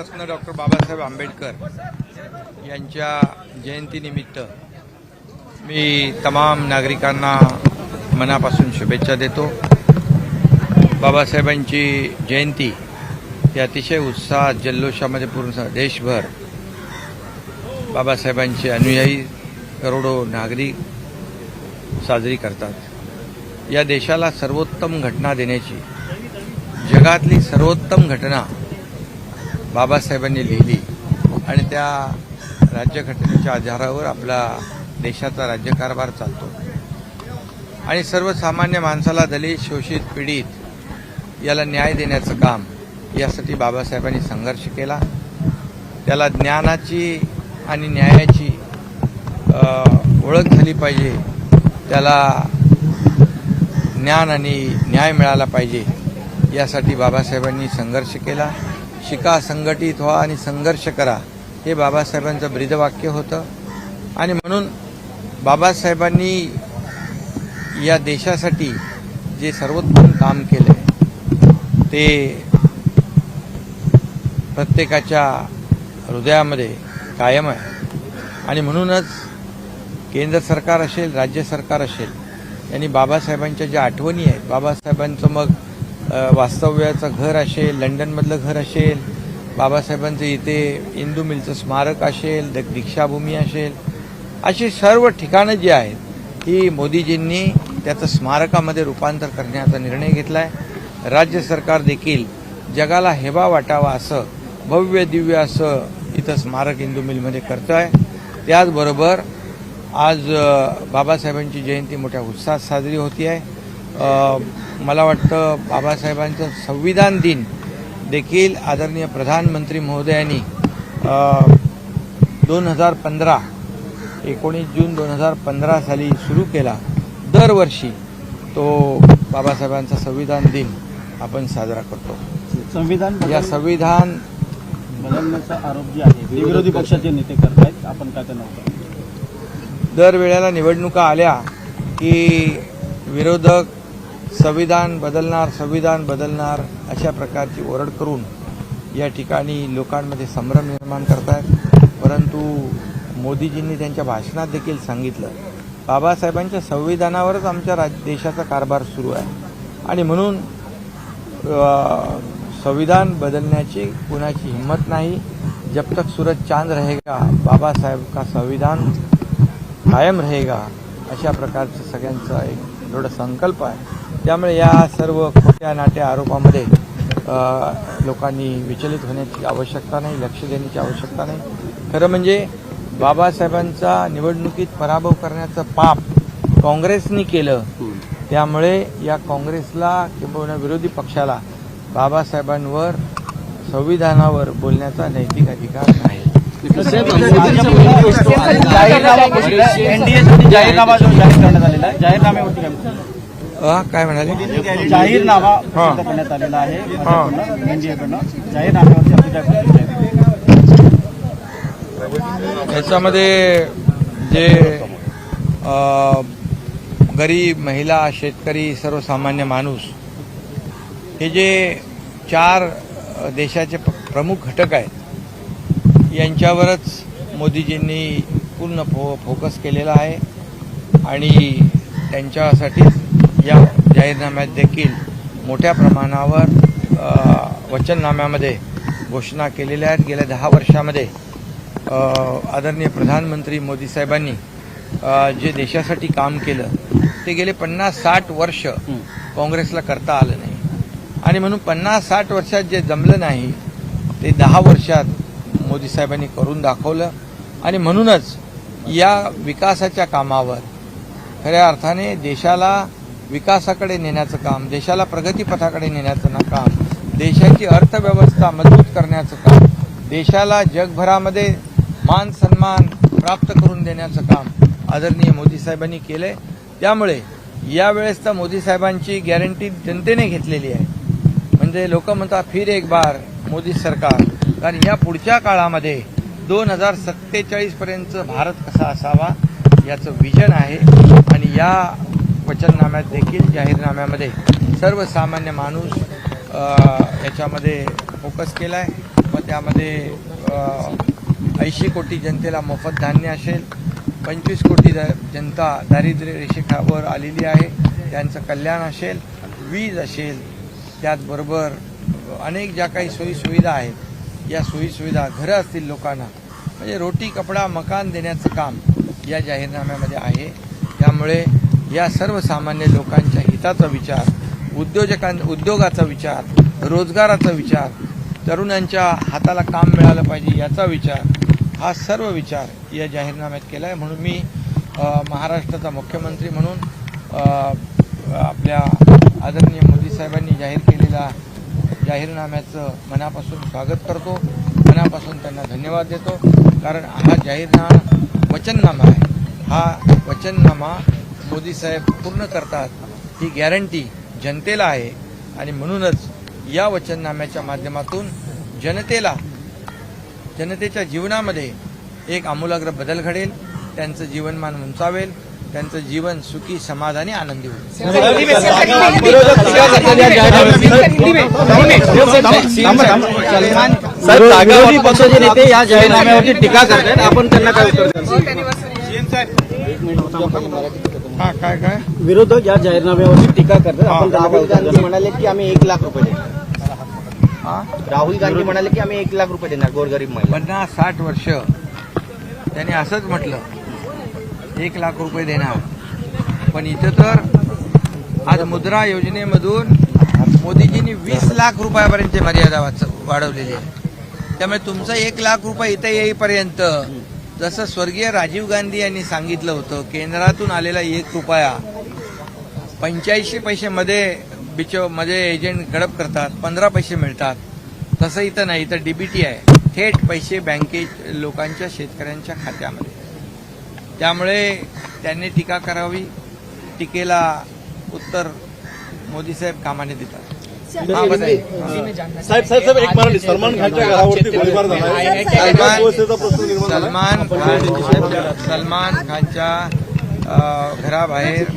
Bharat Ratna doctor Babasaheb Ambedkar यांच्या जयंतीनिमित्त मी तमाम नागरिकांना मनापासून शुभेच्छा देतो. बाबासाहेबांची जयंती ही अतिशय उत्साहात जल्लोषामध्ये पूर्ण देशभर बाबासाहेबांचे अनुयायी करोडो नागरिक साजरी करतात. या देशाला सर्वोत्तम घटना देण्याची जगातली सर्वोत्तम घटना बाबासाहेबांनी लिहिली आणि त्या राज्यघटनेच्या आधारावर आपला देशाचा राज्यकारभार चालतो. आणि सर्वसामान्य माणसाला दलित शोषित पीडित याला न्याय देण्याचं काम यासाठी बाबासाहेबांनी संघर्ष केला. त्याला ज्ञानाची आणि न्यायाची ओळख झाली पाहिजे. त्याला ज्ञान आणि न्याय मिळाला पाहिजे यासाठी बाबासाहेबांनी संघर्ष केला. शिका संघटित व्हा आणि संघर्ष करा. हे बाबासाहेबांचं ब्रीदवाक्य होतं. आणि म्हणून बाबासाहेबांनी या देशासाठी जे सर्वोत्तम काम केले ते प्रत्येकाच्या हृदयामध्ये कायम आहे. आणि म्हणूनच केंद्र सरकार असेल राज्य सरकार असेल यांनी बाबासाहेबांच्या ज्या आठवणी आहेत बाबासाहेबांचं मग वास्तव्याचं घर असेल लंडनमधलं घर असेल बाबासाहेबांचं इथे इंदू मिलचं स्मारक असेल द- दीक्षाभूमी असेल अशी सर्व ठिकाणं जी आहेत ही मोदीजींनी त्याचं स्मारकामध्ये रूपांतर करण्याचा निर्णय घेतला आहे राज्य सरकार देखील जगाला हेवा वाटावा असं भव्य दिव्य असं इथं स्मारक इंदू मिलमध्ये करतं आहे त्याचबरोबर आज बाबासाहेबांची जयंती मोठ्या उत्साहात साजरी होती आहे मला वाटतं बाबासाहेबांचं संविधान दिन देखील आदरणीय प्रधानमंत्री महोदयांनी दोन हजार पंधरा एकोणीस जून दोन हजार पंधरा साली सुरू केला. दरवर्षी तो बाबासाहेबांचा संविधान दिन आपण साजरा करतो. संविधान या संविधान बदलण्याचा आरोप जे आहे विरोधी पक्षाचे नेते करतायत. आपण काय त्यांना दरवेळेला निवडणुका आल्या की विरोधक संविधान बदलणार संविधान बदलणार अशा प्रकारची ओरड करून या ठिकाणी लोकांमध्ये संभ्रम निर्माण करतायत. परंतु मोदीजींनी त्यांच्या भाषणात देखील सांगितलं बाबासाहेबांच्या संविधानावरच आमच्या राज देशाचा कारभार सुरू आहे. आणि म्हणून संविधान बदलण्याची कुणाची हिंमत नाही. जब तक सूरज चांद रहेगा बाबासाहेब का संविधान कायम रहेगा अशा प्रकारचं सगळ्यांचा एक दृढ संकल्प आहे. त्यामुळे या सर्व खोट्या नाट्या आरोपामध्ये लोकांनी विचलित होण्याची आवश्यकता नाही लक्ष देण्याची आवश्यकता नाही. खरं म्हणजे बाबासाहेबांचा निवडणुकीत पराभव करण्याचं पाप काँग्रेसनी केलं. त्यामुळे या काँग्रेसला किंबहुना विरोधी पक्षाला बाबासाहेबांवर संविधानावर बोलण्याचा नैतिक अधिकार नाही. जाहीरनामा जो जाहीर करण्यात आलेला आहे जाहीरनाम्यावरती काय म्हणाले जाहीरनामा करण्यात आलेला आहे. एनडीएकडनं जाहीरनाम्यावरती? याच्यामध्ये जे गरीब महिला शेतकरी सर्वसामान्य माणूस हे जे चार देशाचे प्रमुख घटक आहेत यांच्यावरच मोदीजींनी पूर्ण फो फोकस केलेला आहे आणि त्यांच्यासाठीच या जाहीरनाम्यात देखील मोठ्या प्रमाणावर वचननाम्यामध्ये घोषणा केलेल्या आहेत. गेल्या दहा वर्षामध्ये आदरणीय प्रधानमंत्री मोदी साहेबांनी जे देशासाठी काम केलं ते गेले पन्नास साठ वर्ष काँग्रेसला करता आलं नाही. आणि म्हणून पन्नास साठ वर्षात जे जमलं नाही ते दहा वर्षात मोदी साहेबांनी करून दाखवलं. आणि म्हणूनच या विकासाच्या कामावर खऱ्या अर्थाने देशाला विकासाकडे नेण्याचं काम देशाला प्रगतीपथाकडे नेण्याचं ना काम देशाची अर्थव्यवस्था मजबूत करण्याचं काम देशाला जगभरामध्ये मान सन्मान प्राप्त करून देण्याचं काम आदरणीय मोदी साहेबांनी केलंय. त्यामुळे यावेळेस तर मोदी साहेबांची गॅरंटी जनतेने घेतलेली आहे. म्हणजे लोक म्हणतात फिर एक बार मोदी सरकार. कारण या पुढच्या काळामध्ये दोन हजार सत्तेचाळीस पर्यंत भारत कसा असावा याचं विजन आहे. आणि या वचननाम्यात देखील जाहीरनाम्यामध्ये सर्वसामान्य माणूस याच्यामध्ये फोकस केला आहे मग त्यामध्ये ऐंशी कोटी जनतेला मोफत धान्य असेल पंचवीस कोटी द- जनता दारिद्र्य रेषेखावर आलेली आहे त्यांचं कल्याण असेल वीज असेल त्याचबरोबर अनेक ज्या काही सोयीसुविधा आहेत या सोयीसुविधा घरं असतील लोकांना म्हणजे रोटी कपडा मकान देण्याचं काम या जाहीरनाम्यामध्ये आहे. त्यामुळे या सर्वसामान्य लोकांच्या हिताचा विचार उद्योजकां उद्योगाचा विचार रोजगाराचा विचार तरुणांच्या हाताला काम मिळालं पाहिजे याचा विचार हा सर्व विचार या जाहीरनाम्यात केला आहे म्हणून मी महाराष्ट्राचा मुख्यमंत्री म्हणून आपल्या आदरणीय मोदी साहेबांनी जाहीर केलेल्या जाहीरनाम्याचं मनापासून स्वागत करतो. मनापासून त्यांना धन्यवाद देतो. कारण हा जाहीरनामा वचननामा आहे. हा वचननामा मोदी साहेब पूर्ण करतात ही गॅरंटी जनतेला आहे. आणि म्हणूनच या वचननाम्याच्या माध्यमातून जनतेला जनतेच्या जीवनामध्ये एक आमूलाग्र बदल घडेल त्यांचं जीवनमान उंचावेल त्यांचं जीवन सुखी समाधानी आनंदी होईल. नेते या जाहीरनाम्यावरती टीका करतात आपण त्यांना काय उत्तर? हा काय काय? विरोधक या जाहीरनाम्यावरती टीका करतात. आपण राहुल गांधी? म्हणाले की आम्ही एक लाख रुपये देणार. हा? राहुल गांधी म्हणाले की आम्ही एक लाख रुपये देणार गोरगरीब महिला. पन्नास साठ वर्ष त्यांनी असंच म्हटलं एक लाख रुपये देणार. पण इथं तर आज मुद्रा योजनेमधून मोदीजींनी वीस लाख रुपयापर्यंतची मर्यादा वाढवलेली आहे. त्यामुळे तुमचं एक लाख रुपये इथं येईपर्यंत जसं स्वर्गीय राजीव गांधी यांनी सांगितलं होतं केंद्रातून आलेला एक रुपया पंच्याऐंशी पैसेमध्ये बिच मध्ये एजंट गडप करतात पंधरा पैसे मिळतात. तसं इथं नाही इथं डीबीटी आहे. थेट पैसे बँकेत लोकांच्या शेतकऱ्यांच्या खात्यामध्ये. त्यामुळे त्यांनी टीका करावी. टीकेला उत्तर मोदी साहेब कामाने देतात. साहेब साहेब साहेब एक मराठी सलमान खानच्या घरावरती गोळीबार झाला. सलमान झाला. खानच्या घराबाहेर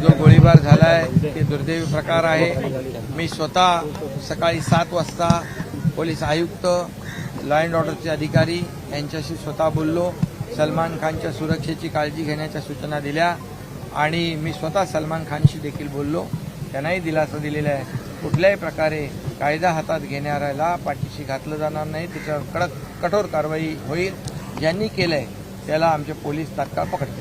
जो गोळीबार झालाय ते दुर्दैवी प्रकार आहे. मी स्वतः सकाळी सात वाजता पोलीस आयुक्त लॉ अँड ऑर्डरचे अधिकारी यांच्याशी स्वतः बोललो. सलमान खानच्या सुरक्षेची काळजी घेण्याच्या सूचना दिल्या आणि मी स्वतः सलमान खानशी देखील बोललो. त्यांनाही दिलासा दिलेला आहे. कुठल्याही प्रकारे कायदा हातात घेणाऱ्याला पाठीशी घातलं जाणार नाही. त्याच्यावर कडक कठोर कारवाई होईल. ज्यांनी केलंय त्याला आमचे पोलीस तात्काळ पकडतील.